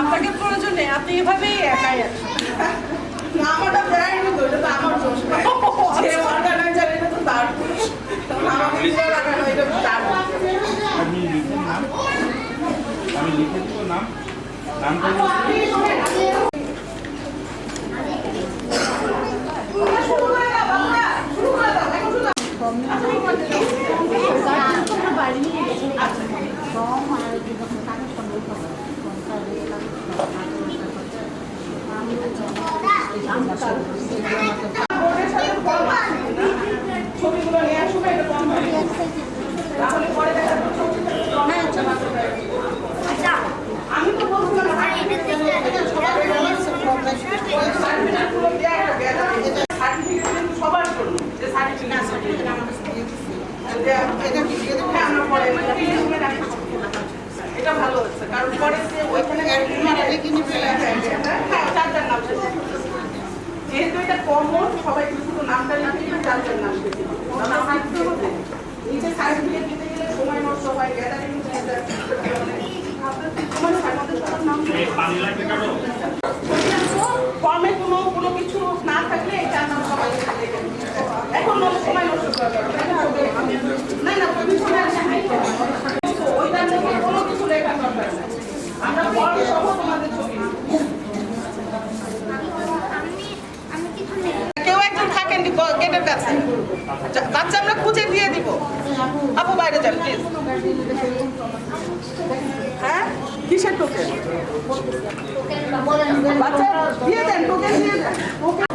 আপনাকে প্রয়োজন নেই আপনি এভাবেই একাই আছেন। আমারটা বেড়ায়নি তো এটা তো আমার দোষ। না। যে organizer এটা তো তার দোষ। আমাকে লাগানো এটা তার আমি লিখে দিব নাম। নামটা এটা ভালো হচ্ছে কারণ পরে ওইখানে হ্যাঁ, চারটার নাম শেষ। এটা কমন সবাই শুধু নামটা লিখে দিবে চারটার নাম লিখে। নিচে সার্টিফিকেট দিতে গেলে সময় নষ্ট হয় গ্যাদারিং কোনো কোনো কিছু নাম সবাই এখন না। না না কোনো সময় আসে নাই। ওইটার মধ্যে কোনো কিছু লেখা দরকার নেই। আমরা ফর্ম সহ তোমাদের ছবি দিব। কেউ একজন থাকেন কি গ- গেটের কাছে। বাচ্চা আমরা খুঁজে দিয়ে দিব। আপু, বাইরে যান প্লিজ হ্যাঁ? কিসের টোকেন বাচ্চা, দিয়ে দেন টোকেন দিয়ে দেন।